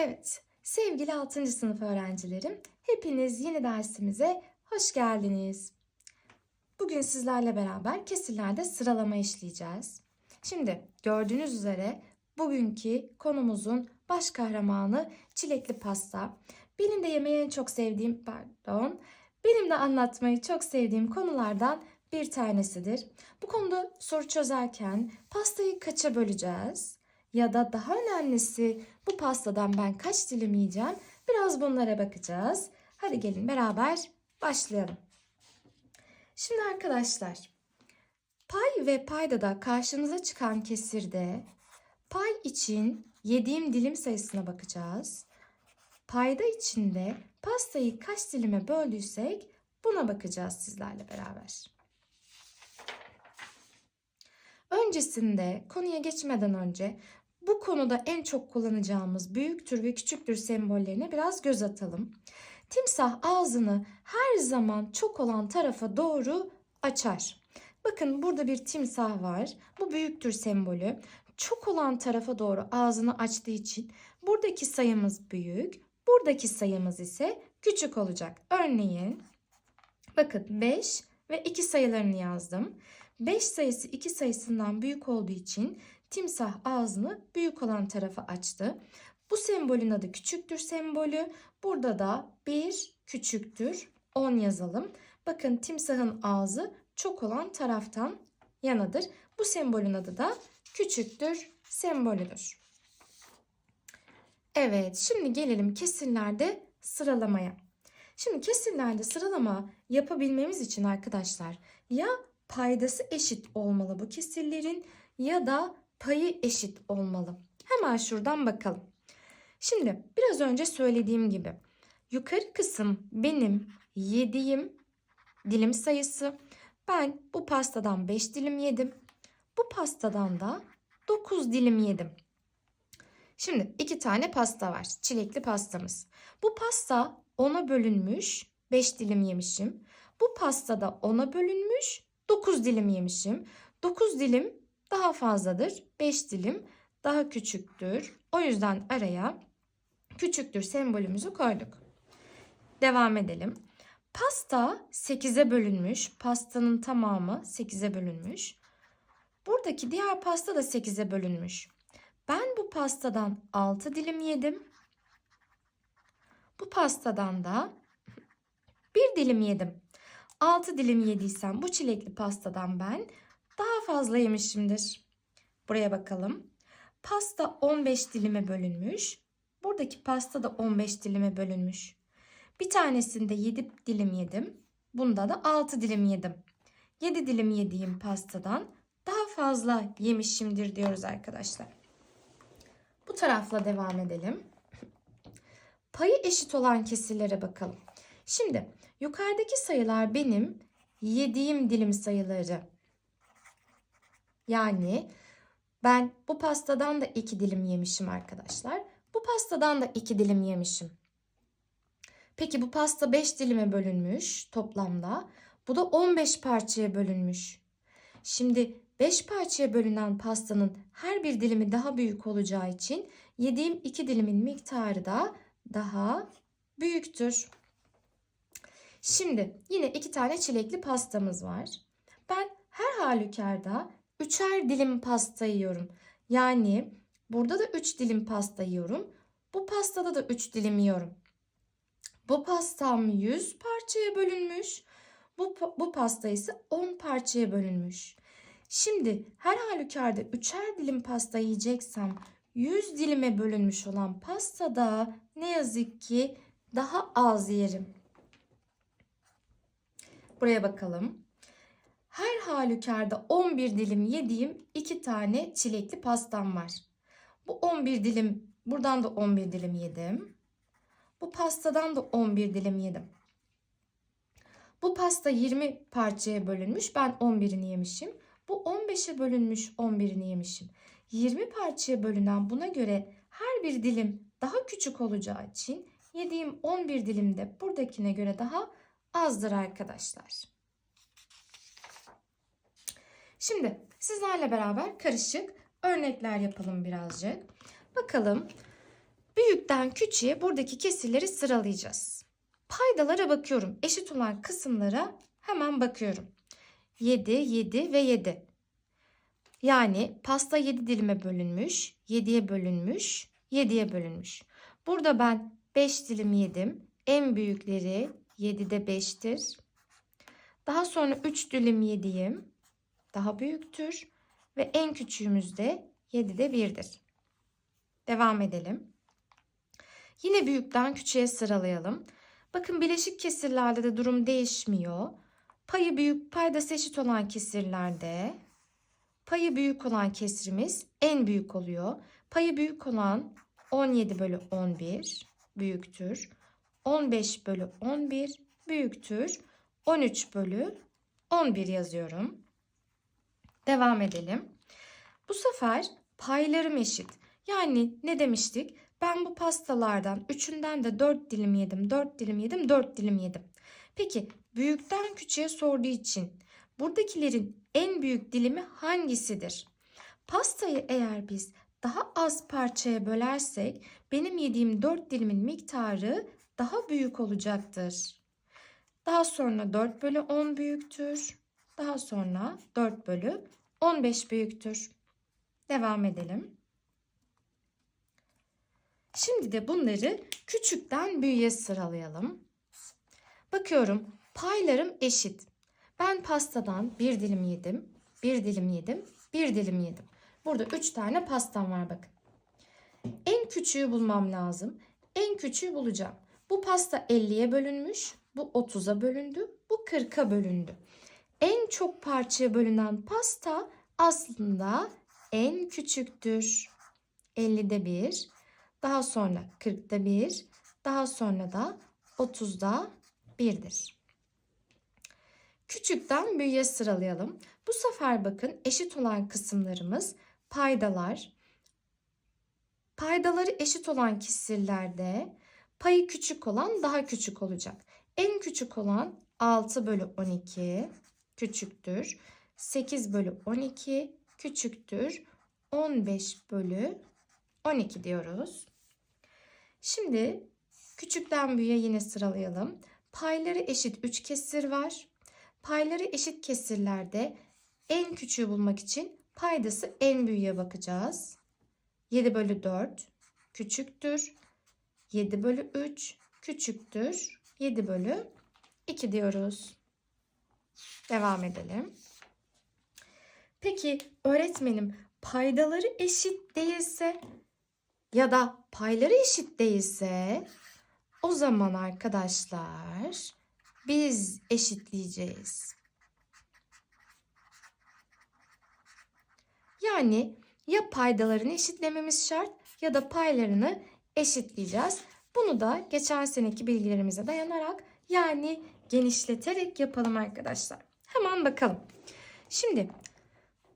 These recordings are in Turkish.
Evet, sevgili 6. sınıf öğrencilerim, hepiniz yeni dersimize hoş geldiniz. Bugün sizlerle beraber kesirlerde sıralama işleyeceğiz. Şimdi gördüğünüz üzere bugünkü konumuzun baş kahramanı çilekli pasta. Benim de yemeği en çok sevdiğim, pardon, benim de anlatmayı çok sevdiğim konulardan bir tanesidir. Bu konuda soru çözerken pastayı kaça böleceğiz? Ya da daha önemlisi bu pastadan ben kaç dilim yiyeceğim? Biraz bunlara bakacağız. Hadi gelin beraber başlayalım. Şimdi arkadaşlar pay ve payda da karşımıza çıkan kesirde pay için yediğim dilim sayısına bakacağız. Payda içinde pastayı kaç dilime böldüysek buna bakacağız sizlerle beraber. Öncesinde konuya geçmeden önce bu konuda en çok kullanacağımız büyüktür ve küçüktür sembollerine biraz göz atalım. Timsah ağzını her zaman çok olan tarafa doğru açar. Bakın burada bir timsah var. Bu büyüktür sembolü. Çok olan tarafa doğru ağzını açtığı için buradaki sayımız büyük, buradaki sayımız ise küçük olacak. Örneğin bakın 5 ve 2 sayılarını yazdım. 5 sayısı 2 sayısından büyük olduğu için timsah ağzını büyük olan tarafa açtı. Bu sembolün adı küçüktür sembolü. Burada da 1 küçüktür 10 yazalım. Bakın timsahın ağzı çok olan taraftan yanadır. Bu sembolün adı da küçüktür sembolüdür. Evet şimdi gelelim kesirlerde sıralamaya. Şimdi kesirlerde sıralama yapabilmemiz için arkadaşlar ya paydası eşit olmalı bu kesirlerin ya da payı eşit olmalı. Hemen şuradan bakalım. Şimdi biraz önce söylediğim gibi yukarı kısım benim yediğim dilim sayısı. Ben bu pastadan 5 dilim yedim. Bu pastadan da 9 dilim yedim. Şimdi iki tane pasta var. Çilekli pastamız. Bu pasta 10'a bölünmüş. 5 dilim yemişim. Bu pasta da 10'a bölünmüş. 9 dilim yemişim. 9 dilim daha fazladır. 5 dilim daha küçüktür. O yüzden araya küçüktür sembolümüzü koyduk. Devam edelim. Pasta 8'e bölünmüş. Pastanın tamamı 8'e bölünmüş. Buradaki diğer pasta da 8'e bölünmüş. Ben bu pastadan 6 dilim yedim. Bu pastadan da bir dilim yedim. 6 dilim yediysem bu çilekli pastadan ben daha fazla yemişimdir. Buraya bakalım. Pasta 15 dilime bölünmüş. Buradaki pasta da 15 dilime bölünmüş. Bir tanesinde 7 dilim yedim. Bunda da 6 dilim yedim. 7 dilim yediğim pastadan daha fazla yemişimdir diyoruz arkadaşlar. Bu tarafla devam edelim. Payı eşit olan kesirlere bakalım. Şimdi yukarıdaki sayılar benim yediğim dilim sayıları. Yani ben bu pastadan da 2 dilim yemişim arkadaşlar. Bu pastadan da 2 dilim yemişim. Peki bu pasta 5 dilime bölünmüş toplamda. Bu da 15 parçaya bölünmüş. Şimdi 5 parçaya bölünen pastanın her bir dilimi daha büyük olacağı için yediğim 2 dilimin miktarı da daha büyüktür. Şimdi yine iki tane çilekli pastamız var. Ben her halükarda üçer dilim pasta yiyorum. Yani burada da 3 dilim pasta yiyorum. Bu pastada da 3 dilim yiyorum. Bu pastam 100 parçaya bölünmüş. Bu, bu pasta ise 10 parçaya bölünmüş. Şimdi her halükarda üçer dilim pasta yiyeceksem 100 dilime bölünmüş olan pastada ne yazık ki daha az yerim. Buraya bakalım. Her halükarda 11 dilim yediğim iki tane çilekli pastam var. Bu 11 dilim, buradan da 11 dilim yedim. Bu pastadan da 11 dilim yedim. Bu pasta 20 parçaya bölünmüş. Ben 11'ini yemişim. Bu 15'e bölünmüş 11'ini yemişim. 20 parçaya bölünen buna göre her bir dilim daha küçük olacağı için yediğim 11 dilim de buradakine göre daha azdır arkadaşlar. Şimdi sizlerle beraber karışık örnekler yapalım birazcık. Bakalım büyük Büyükten küçüğe buradaki kesirleri sıralayacağız. Paydalara bakıyorum. Eşit olan kısımlara hemen bakıyorum. 7, 7 ve 7. Yani pasta 7 dilime bölünmüş, 7'ye bölünmüş, 7'ye bölünmüş. Burada ben 5 dilim yedim. En büyükleri 7'de 5'tir. Daha sonra 3 dilim yediğim daha büyüktür. Ve en küçüğümüz de 7'de 1'dir. Devam edelim. Yine büyükten küçüğe sıralayalım. Bakın bileşik kesirlerde de durum değişmiyor. Payı büyük, paydası eşit olan kesirlerde payı büyük olan kesrimiz en büyük oluyor. Payı büyük olan 17 bölü 11 büyüktür. 15 bölü 11 büyüktür. 13 bölü 11 yazıyorum. Devam edelim. Bu sefer paylarım eşit. Yani ne demiştik? Ben bu pastalardan üçünden de 4 dilim yedim, 4 dilim yedim, 4 dilim yedim. Peki büyükten küçüğe sorduğu için buradakilerin en büyük dilimi hangisidir? Pastayı eğer biz daha az parçaya bölersek benim yediğim 4 dilimin miktarı daha büyük olacaktır. Daha sonra 4 bölü 10 büyüktür. Daha sonra 4 bölü 15 büyüktür. Devam edelim. Şimdi de bunları küçükten büyüğe sıralayalım. Bakıyorum paylarım eşit. Ben pastadan bir dilim yedim, bir dilim yedim, bir dilim yedim. Burada üç tane pastam var bakın. En küçüğü bulmam lazım. En küçüğü bulacağım. Bu pasta 50'ye bölünmüş, bu 30'a bölündü, bu 40'a bölündü. En çok parçaya bölünen pasta aslında en küçüktür. 50'de 1, daha sonra 40'da 1, daha sonra da 30'da 1'dir. Küçükten büyüğe sıralayalım. Bu sefer bakın eşit olan kısımlarımız paydalar. Paydaları eşit olan kesirlerde payı küçük olan daha küçük olacak. En küçük olan 6 bölü 12 küçüktür. 8 bölü 12 küçüktür. 15 bölü 12 diyoruz. Şimdi küçükten büyüğe yine sıralayalım. Payları eşit 3 kesir var. Payları eşit kesirlerde en küçüğü bulmak için paydası en büyüğe bakacağız. 7 bölü 4 küçüktür. 7 bölü 3 küçüktür. 7 bölü 2 diyoruz. Devam edelim. Peki öğretmenim paydaları eşit değilse ya da payları eşit değilse o zaman arkadaşlar biz eşitleyeceğiz. Yani ya paydalarını eşitlememiz şart ya da paylarını eşitleyeceğiz. Bunu da geçen seneki bilgilerimize dayanarak yani genişleterek yapalım arkadaşlar. Hemen bakalım. Şimdi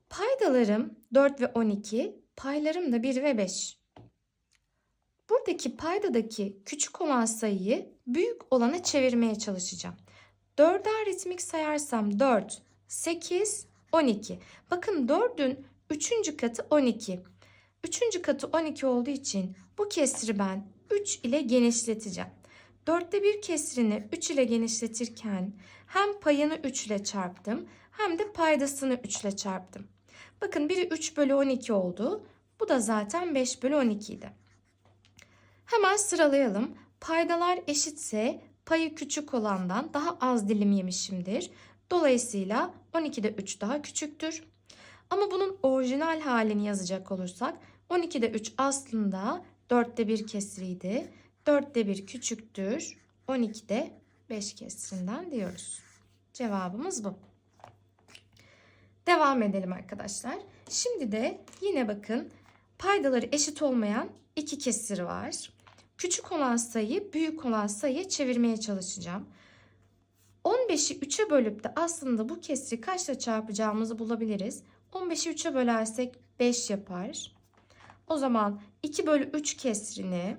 paydalarım 4 ve 12, paylarım da 1 ve 5. Buradaki paydadaki küçük olan sayıyı büyük olana çevirmeye çalışacağım. 4'er ritmik sayarsam 4, 8, 12. Bakın 4'ün 3. katı 12. 3. katı 12 olduğu için bu kesri ben 3 ile genişleteceğim. 4'te bir kesrini 3 ile genişletirken hem payını 3 ile çarptım hem de paydasını 3 ile çarptım. Bakın biri 3 bölü 12 oldu. Bu da zaten 5 bölü 12 idi. Hemen sıralayalım. Paydalar eşitse payı küçük olandan daha az dilim yemişimdir. Dolayısıyla 12'de 3 daha küçüktür. Ama bunun orijinal halini yazacak olursak 12'de 3 aslında 4'te 1 kesriydi. 4'te 1 küçüktür. 12'de 5 kesrinden diyoruz. Cevabımız bu. Devam edelim arkadaşlar. Şimdi de yine bakın paydaları eşit olmayan iki kesir var. Küçük olan sayıyı büyük olan sayıya çevirmeye çalışacağım. 15'i 3'e bölüp de aslında bu kesri kaçla çarpacağımızı bulabiliriz. 15'i 3'e bölersek 5 yapar. O zaman 2 bölü 3 kesrini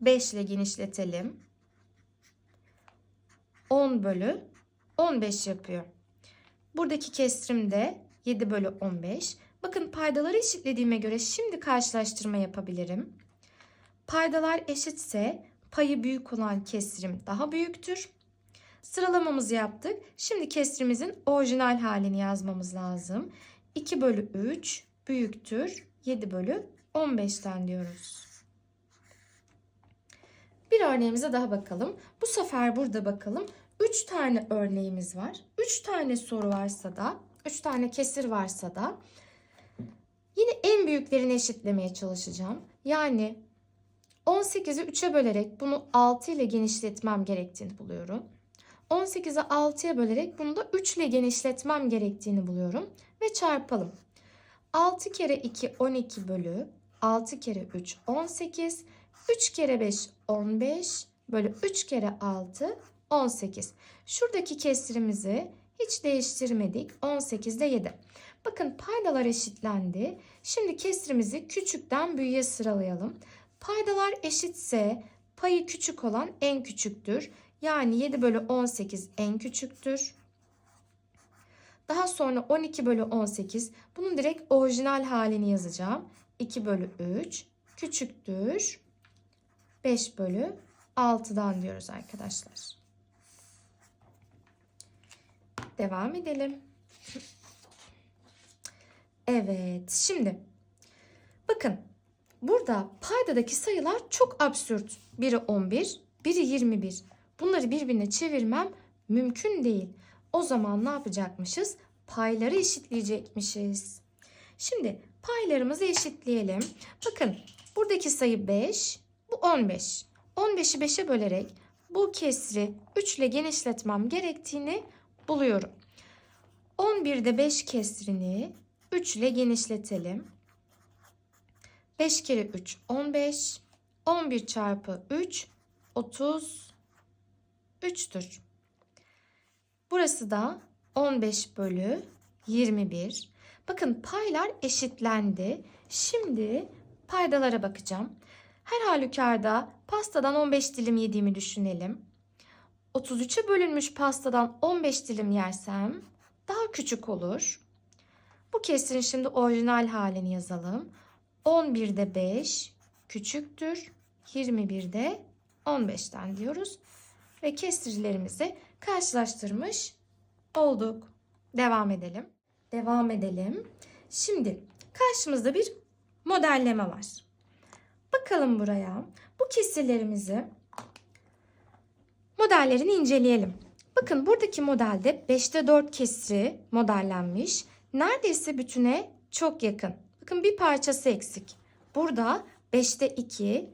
5 ile genişletelim. 10 bölü 15 yapıyor. Buradaki kesrim de 7 bölü 15. Bakın paydaları eşitlediğime göre şimdi karşılaştırma yapabilirim. Paydalar eşitse payı büyük olan kesirim daha büyüktür. Sıralamamızı yaptık. Şimdi kesirimizin orijinal halini yazmamız lazım. 2 bölü 3 büyüktür 7 bölü 15'ten diyoruz. Bir örneğimize daha bakalım. Bu sefer burada bakalım. 3 tane örneğimiz var. 3 tane soru varsa da, 3 tane kesir varsa da yine en büyüklerini eşitlemeye çalışacağım. Yani 18'i 3'e bölerek bunu 6 ile genişletmem gerektiğini buluyorum. 18'i 6'ya bölerek bunu da 3 ile genişletmem gerektiğini buluyorum ve çarpalım. 6 kere 2 12 bölü 6 kere 3 18 3 kere 5 15 bölü 3 kere 6 18. Şuradaki kesirimizi hiç değiştirmedik. 18 ile 7. Bakın paydalar eşitlendi. Şimdi kesirimizi küçükten büyüğe sıralayalım. Paydalar eşitse payı küçük olan en küçüktür. Yani 7 bölü 18 en küçüktür. Daha sonra 12 bölü 18. Bunun direkt orijinal halini yazacağım. 2 bölü 3 küçüktür. 5 bölü 6'dan diyoruz arkadaşlar. Devam edelim. Evet şimdi bakın burada paydadaki sayılar çok absürt. Biri 11, biri 21. Bunları birbirine çevirmem mümkün değil. O zaman ne yapacakmışız? Payları eşitleyecekmişiz. Şimdi paylarımızı eşitleyelim. Bakın buradaki sayı 5, bu 15. 15'i 5'e bölerek bu kesri 3 ile genişletmem gerektiğini buluyorum. 11'de 5 kesrini 3 ile genişletelim. 5 kere 3 15. 11 çarpı 3 30 3'tür. Burası da 15 bölü 21. Bakın paylar eşitlendi. Şimdi paydalara bakacağım. Her halükarda pastadan 15 dilim yediğimi düşünelim. 33'e bölünmüş pastadan 15 dilim yersem daha küçük olur. Bu kesirin şimdi orijinal halini yazalım. 11'de 5 küçüktür. 21'de 15'ten diyoruz. Ve kesirlerimizi karşılaştırmış olduk. Devam edelim. Devam edelim. Şimdi karşımızda bir modelleme var. Bakalım buraya. Bu kesirlerimizi modellerini inceleyelim. Bakın buradaki modelde 5'te 4 kesri modellenmiş. Neredeyse bütüne çok yakın. Bakın bir parçası eksik. Burada 5'te 2.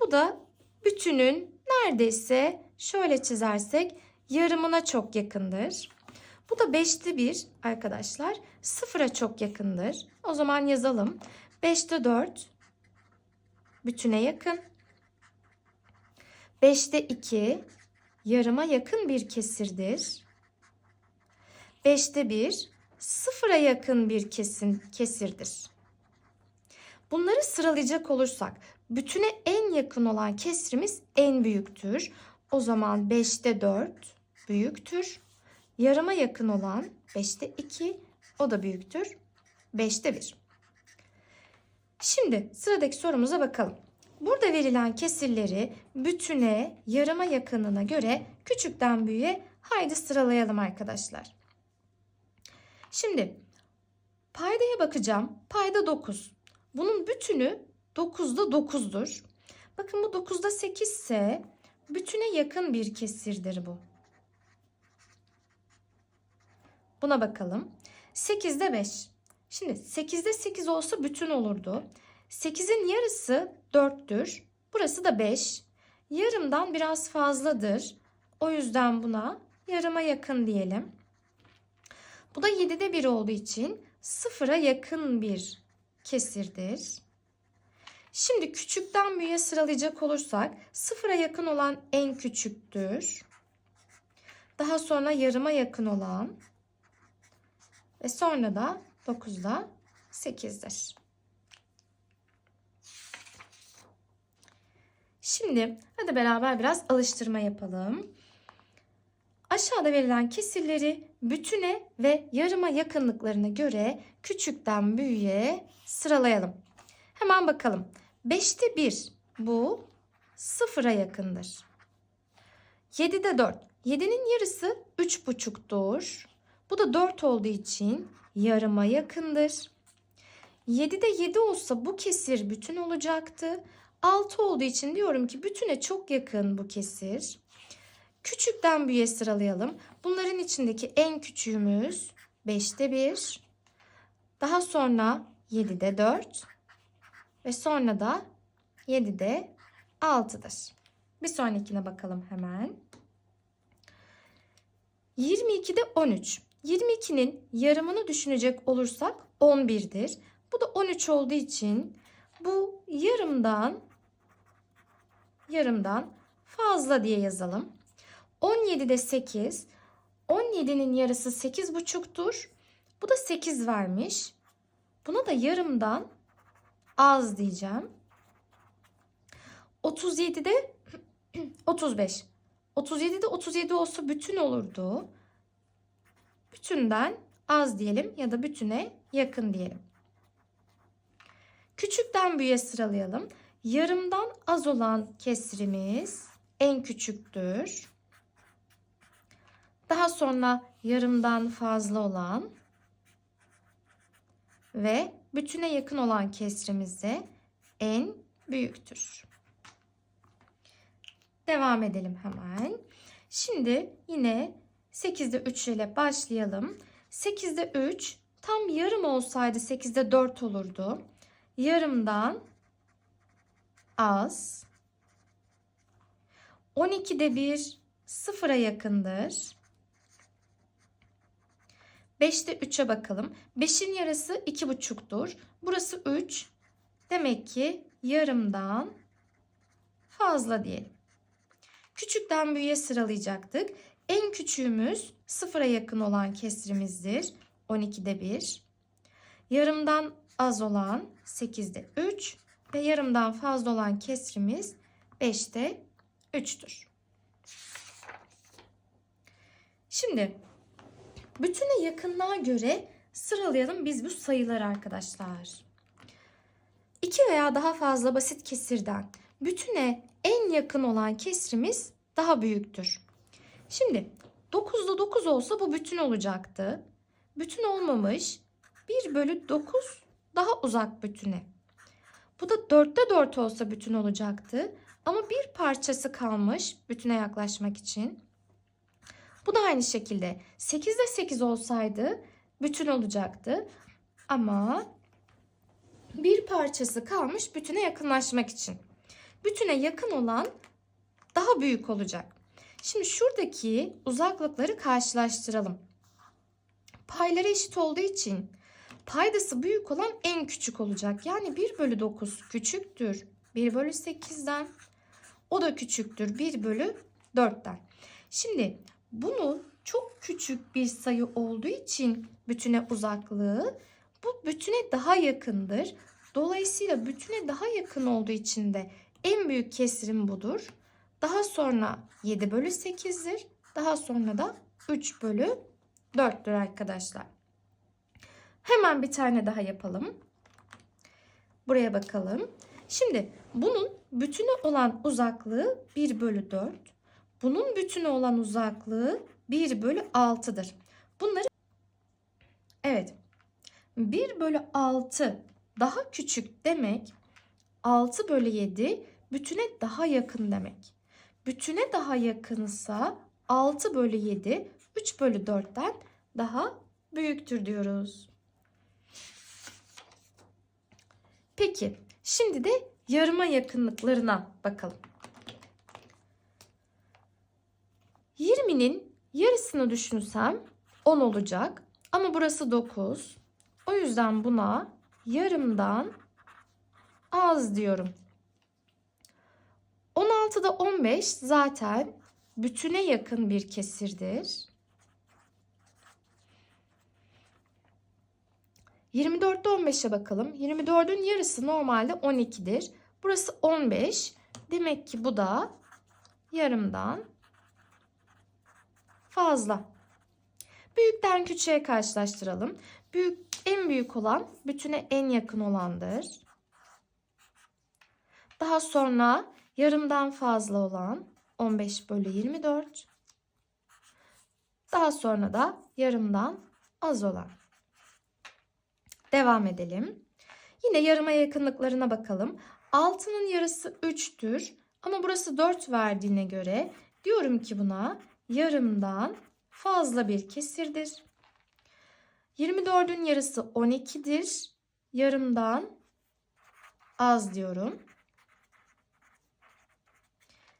Bu da bütünün neredeyse şöyle çizersek yarımına çok yakındır. Bu da 5'te 1 arkadaşlar. Sıfıra çok yakındır. O zaman yazalım. 5'te 4 bütüne yakın. 5'te 2 yarıma yakın bir kesirdir. 5'te 1 sıfıra yakın bir kesin kesirdir. Bunları sıralayacak olursak bütüne en yakın olan kesrimiz en büyüktür. O zaman 5'te 4 büyüktür. Yarıma yakın olan 5'te 2 o da büyüktür. 5'te 1. Şimdi sıradaki sorumuza bakalım. Burada verilen kesirleri bütüne, yarıma yakınına göre küçükten büyüğe haydi sıralayalım arkadaşlar. Şimdi paydaya bakacağım. Payda 9. Bunun bütünü 9'da 9'dur. Bakın bu 9'da 8 ise bütüne yakın bir kesirdir bu. Buna bakalım. 8'de 5. Şimdi 8'de 8 olsa bütün olurdu. 8'in yarısı 4'tür. Burası da 5. Yarımdan biraz fazladır. O yüzden buna yarıma yakın diyelim. Bu da 7'de 1 olduğu için sıfıra yakın bir kesirdir. Şimdi küçükten büyüğe sıralayacak olursak sıfıra yakın olan en küçüktür. Daha sonra yarıma yakın olan ve sonra da 9'da 8'dir. Şimdi hadi beraber biraz alıştırma yapalım. Aşağıda verilen kesirleri bütüne ve yarıma yakınlıklarına göre küçükten büyüğe sıralayalım. Hemen bakalım. 5'te 1 bu sıfıra yakındır. 7'de 4. 7'nin yarısı 3,5'tur. Bu da 4 olduğu için yarıma yakındır. 7'de 7 olsa bu kesir bütün olacaktı. 6 olduğu için diyorum ki bütüne çok yakın bu kesir. Küçükten büyüğe sıralayalım. Bunların içindeki en küçüğümüz 5'te 1. Daha sonra 7'de 4 ve sonra da 7'de 6'dır. Bir sonrakine bakalım hemen. 22'de 13. 22'nin yarımını düşünecek olursak 11'dir. Bu da 13 olduğu için bu yarımdan yarımdan fazla diye yazalım. 17'de 8. 17'nin yarısı 8,5'tur. Bu da 8 vermiş. Buna da yarımdan az diyeceğim. 37'de 35. 37'de 37 olsa bütün olurdu. Bütünden az diyelim ya da bütüne yakın diyelim. Küçükten büyüğe sıralayalım. Yarımdan az olan kesrimiz en küçüktür. Daha sonra yarımdan fazla olan ve bütüne yakın olan kesrimiz de en büyüktür. Devam edelim hemen. Şimdi yine 8'de 3 ile başlayalım. 8'de 3 tam yarım olsaydı 8'de 4 olurdu. Yarımdan az. 12'de 1 sıfıra yakındır. 5'te 3'e bakalım. 5'in yarısı 2,5'tur. Burası 3. Demek ki yarımdan fazla diyelim. Küçükten büyüğe sıralayacaktık. En küçüğümüz sıfıra yakın olan kesrimizdir. 12'de 1. Yarımdan az olan 8'de 3 ve yarımdan fazla olan kesrimiz 5'te 3'tür. Şimdi bütüne yakınlığa göre sıralayalım biz bu sayıları arkadaşlar. 2 veya daha fazla basit kesirden bütüne en yakın olan kesrimiz daha büyüktür. Şimdi 9'da 9 olsa bu bütün olacaktı. Bütün olmamış 1 bölü 9 daha uzak bütüne. Bu da 4'te 4 olsa bütün olacaktı. Ama bir parçası kalmış bütüne yaklaşmak için. Bu da aynı şekilde 8'de 8 olsaydı bütün olacaktı. Ama bir parçası kalmış bütüne yakınlaşmak için. Bütüne yakın olan daha büyük olacak. Şimdi şuradaki uzaklıkları karşılaştıralım. Payları eşit olduğu için paydası büyük olan en küçük olacak. Yani 1 bölü 9 küçüktür 1 bölü 8'den. O da küçüktür 1 bölü 4'ten. Şimdi bunu çok küçük bir sayı olduğu için bütüne uzaklığı bu bütüne daha yakındır. Dolayısıyla bütüne daha yakın olduğu için de en büyük kesirim budur. Daha sonra 7 bölü 8'dir. Daha sonra da 3 bölü 4'tür arkadaşlar. Hemen bir tane daha yapalım. Buraya bakalım. Şimdi bunun bütüne olan uzaklığı 1 bölü 4. Bunun bütüne olan uzaklığı 1 bölü 6'dır. Bunları evet 1 bölü 6 daha küçük demek 6 bölü 7 bütüne daha yakın demek. Bütüne daha yakınsa 6 bölü 7 3 bölü 4'ten daha büyüktür diyoruz. Peki şimdi de yarıma yakınlıklarına bakalım. 20'nin yarısını düşünsem 10 olacak. Ama burası 9. O yüzden buna yarımdan az diyorum. 16'da 15 zaten bütüne yakın bir kesirdir. 24'te 15'e bakalım. 24'ün yarısı normalde 12'dir. Burası 15. Demek ki bu da yarımdan fazla. Büyükten küçüğe karşılaştıralım. Büyük en büyük olan bütüne en yakın olandır. Daha sonra yarımdan fazla olan 15 bölü 24. Daha sonra da yarımdan az olan. Devam edelim. Yine yarıma yakınlıklarına bakalım. 6'nın yarısı 3'tür. Ama burası 4 verdiğine göre diyorum ki buna yarımdan fazla bir kesirdir. 24'ün yarısı 12'dir. Yarımdan az diyorum.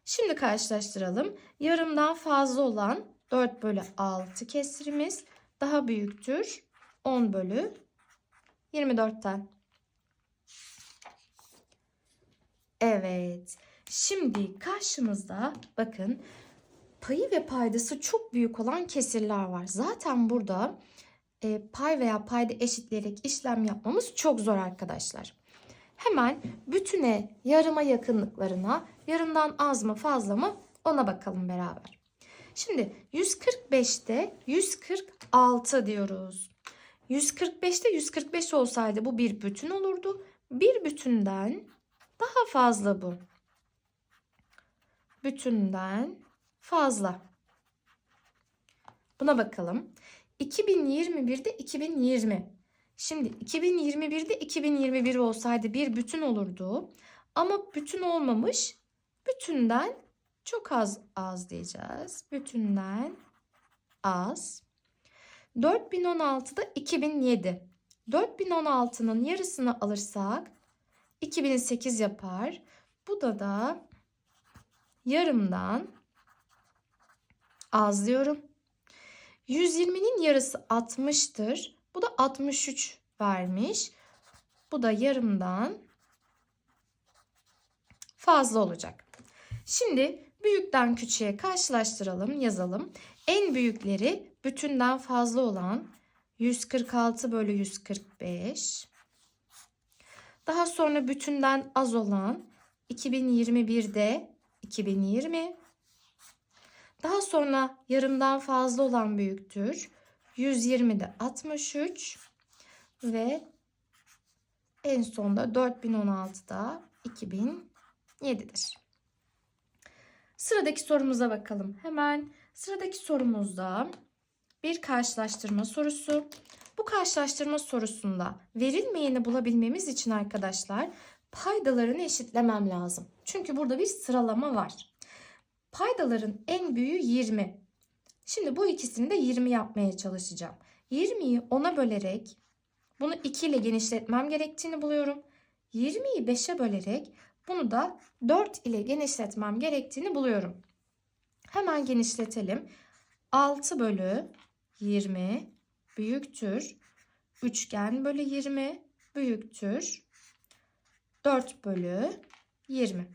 Şimdi karşılaştıralım. Yarımdan fazla olan 4 bölü 6 kesirimiz daha büyüktür. 10 bölü 24'ten. Evet. Şimdi karşımızda bakın payı ve paydası çok büyük olan kesirler var. Zaten burada e, pay veya payda eşitleyerek işlem yapmamız çok zor arkadaşlar. Hemen bütüne yarıma yakınlıklarına yarımdan az mı fazla mı ona bakalım beraber. Şimdi 145'te 146 diyoruz. 145'te 145 olsaydı bu bir bütün olurdu. Bir bütünden daha fazla bu. Bütünden fazla. Buna bakalım. 2021'de 2020. Şimdi 2021'de 2021 olsaydı bir bütün olurdu. Ama bütün olmamış. Bütünden çok az az diyeceğiz. Bütünden az. 4016'da 2007. 4016'nın yarısını alırsak 2008 yapar. Bu da da yarımdan az diyorum. 120'nin yarısı 60'tır. Bu da 63 vermiş. Bu da yarımdan fazla olacak. Şimdi büyükten küçüğe karşılaştıralım, yazalım. En büyükleri bütünden fazla olan 146 bölü 145. Daha sonra bütünden az olan 2021'de 2020. Daha sonra yarımdan fazla olan büyüktür. 120'de 63 ve en sonda 4016'da 2007'dir. Sıradaki sorumuza bakalım. Hemen sıradaki sorumuzda bir karşılaştırma sorusu. Bu karşılaştırma sorusunda verilmeyeni bulabilmemiz için arkadaşlar paydalarını eşitlemem lazım. Çünkü burada bir sıralama var. Paydaların en büyüğü 20. Şimdi bu ikisini de 20 yapmaya çalışacağım. 20'yi 10'a bölerek bunu 2 ile genişletmem gerektiğini buluyorum. 20'yi 5'e bölerek bunu da 4 ile genişletmem gerektiğini buluyorum. Hemen genişletelim. 6 bölü 20 büyüktür. Üçgen bölü 20 büyüktür. 4 bölü 20.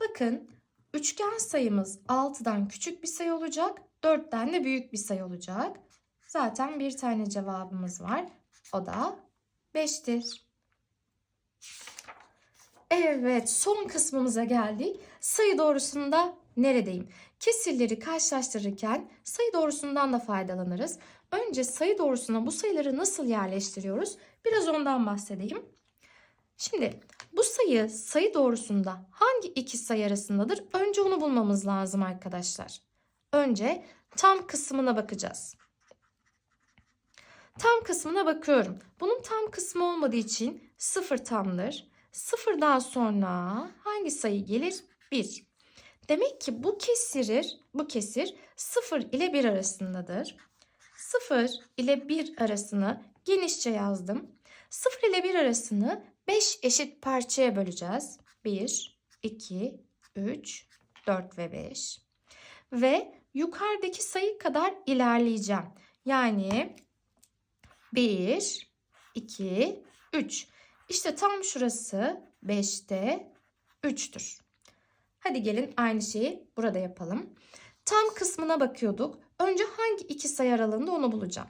Bakın üçgen sayımız 6'dan küçük bir sayı olacak. 4'ten de büyük bir sayı olacak. Zaten bir tane cevabımız var. O da 5'tir. Evet son kısmımıza geldik. Sayı doğrusunda neredeyim? Kesirleri karşılaştırırken sayı doğrusundan da faydalanırız. Önce sayı doğrusuna bu sayıları nasıl yerleştiriyoruz? Biraz ondan bahsedeyim. Şimdi bu sayı sayı doğrusunda hangi iki sayı arasındadır? Önce onu bulmamız lazım arkadaşlar. Önce tam kısmına bakacağız. Tam kısmına bakıyorum. Bunun tam kısmı olmadığı için sıfır tamdır. Sıfırdan sonra hangi sayı gelir? 1. Demek ki bu kesirir, bu kesir 0 ile 1 arasındadır. 0 ile 1 arasını genişçe yazdım. 0 ile 1 arasını 5 eşit parçaya böleceğiz. 1, 2, 3, 4 ve 5. Ve yukarıdaki sayı kadar ilerleyeceğim. Yani 1, 2, 3. İşte tam şurası 5'te 3'tür. Hadi gelin aynı şeyi burada yapalım. Tam kısmına bakıyorduk. Önce hangi iki sayı aralığında onu bulacağım.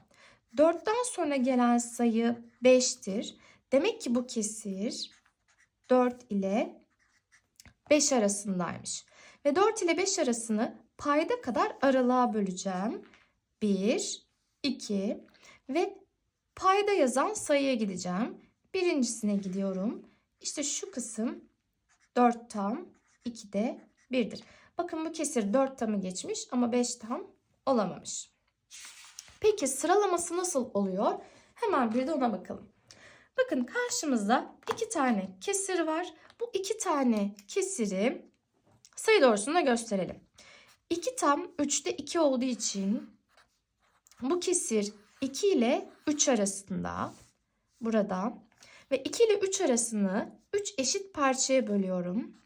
4'ten sonra gelen sayı 5'tir. Demek ki bu kesir 4 ile 5 arasındaymış. Ve 4 ile 5 arasını payda kadar aralığa böleceğim. 1, 2 ve payda yazan sayıya gideceğim. Birincisine gidiyorum. İşte şu kısım 4 tam 2 de 1'dir. Bakın bu kesir 4 tamı geçmiş ama 5 tam olamamış. Peki sıralaması nasıl oluyor? Hemen bir de ona bakalım. Bakın karşımızda iki tane kesir var. Bu iki tane kesiri sayı doğrusunda gösterelim. 2 tam 3'te 2 olduğu için bu kesir 2 ile 3 arasında burada ve 2 ile 3 arasını 3 eşit parçaya bölüyorum.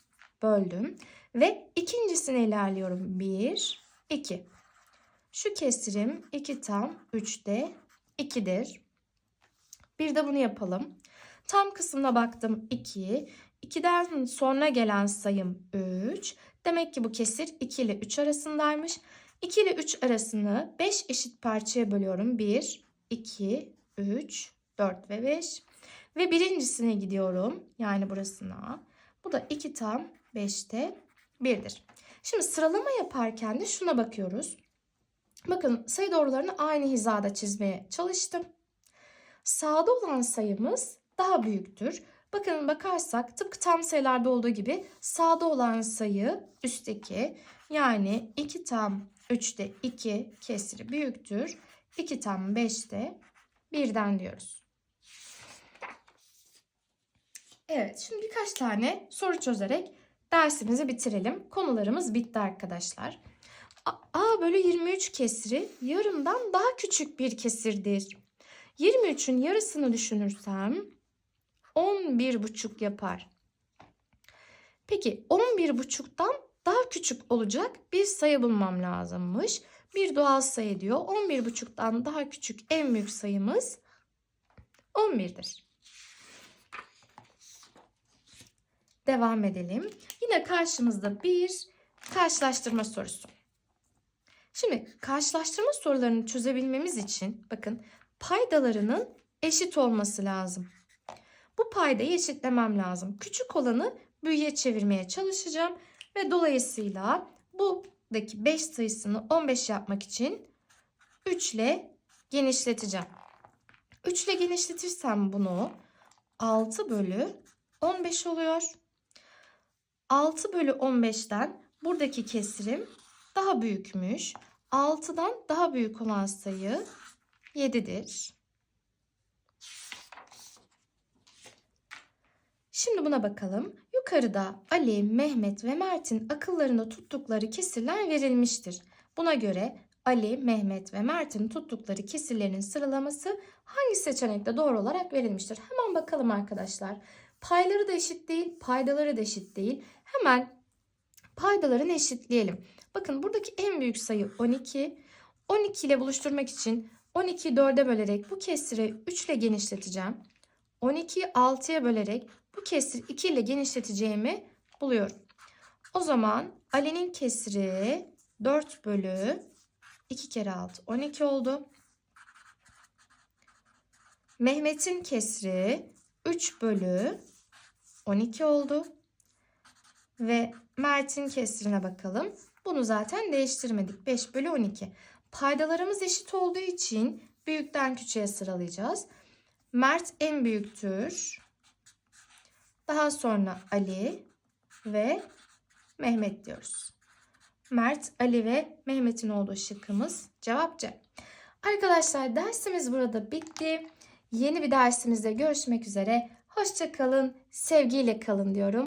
Böldüm ve ikincisine ilerliyorum. 1 2. Şu kesirim 2 tam 3'te 2'dir. Bir de bunu yapalım. Tam kısmına baktım 2. 2'den sonra gelen sayım 3. Demek ki bu kesir 2 ile 3 arasındaymış. 2 ile 3 arasını 5 eşit parçaya bölüyorum. 1, 2, 3, 4 ve 5. Ve birincisine gidiyorum. Yani burasına. Bu da 2 tam 5'te 1'dir. Şimdi sıralama yaparken de şuna bakıyoruz. Bakın sayı doğrularını aynı hizada çizmeye çalıştım. Sağda olan sayımız daha büyüktür. Bakın bakarsak tıpkı tam sayılarda olduğu gibi sağda olan sayı üstteki yani 2 tam 3'te 2 kesiri büyüktür. 2 tam 5'te 1'den diyoruz. Evet şimdi birkaç tane soru çözerek dersimizi bitirelim. Konularımız bitti arkadaşlar. A, A bölü 23 kesiri yarımdan daha küçük bir kesirdir. 23'ün yarısını düşünürsem 11,5 yapar. Peki 11,5'tan daha küçük olacak bir sayı bulmam lazımmış. Bir doğal sayı diyor. 11,5'tan daha küçük en büyük sayımız 11'dir. Devam edelim. Yine karşımızda bir karşılaştırma sorusu. Şimdi karşılaştırma sorularını çözebilmemiz için bakın paydalarının eşit olması lazım. Bu paydayı eşitlemem lazım. Küçük olanı büyüğe çevirmeye çalışacağım ve dolayısıyla buradaki 5 sayısını 15 yapmak için 3 ile genişleteceğim. 3 ile genişletirsem bunu 6 bölü 15 oluyor. 6 bölü 15'ten buradaki kesirim daha büyükmüş. 6'dan daha büyük olan sayı 7'dir. Şimdi buna bakalım. Yukarıda Ali, Mehmet ve Mert'in akıllarında tuttukları kesirler verilmiştir. Buna göre Ali, Mehmet ve Mert'in tuttukları kesirlerin sıralaması hangi seçenekte doğru olarak verilmiştir? Hemen bakalım arkadaşlar. Payları da eşit değil, paydaları da eşit değil. Hemen paydalarını eşitleyelim. Bakın buradaki en büyük sayı 12. 12 ile buluşturmak için 12'yi 4'e bölerek bu kesiri 3 ile genişleteceğim. 12'yi 6'ya bölerek bu kesiri 2 ile genişleteceğimi buluyorum. O zaman Ali'nin kesiri 4 bölü 2 kere 6 12 oldu. Mehmet'in kesri 3 bölü 12 oldu. Ve Mert'in kesrine bakalım. Bunu zaten değiştirmedik. 5 bölü 12. Paydalarımız eşit olduğu için büyükten küçüğe sıralayacağız. Mert en büyüktür. Daha sonra Ali ve Mehmet diyoruz. Mert, Ali ve Mehmet'in olduğu şıkkımız cevap C. Arkadaşlar dersimiz burada bitti. Yeni bir dersimizde görüşmek üzere. Hoşçakalın, sevgiyle kalın diyorum.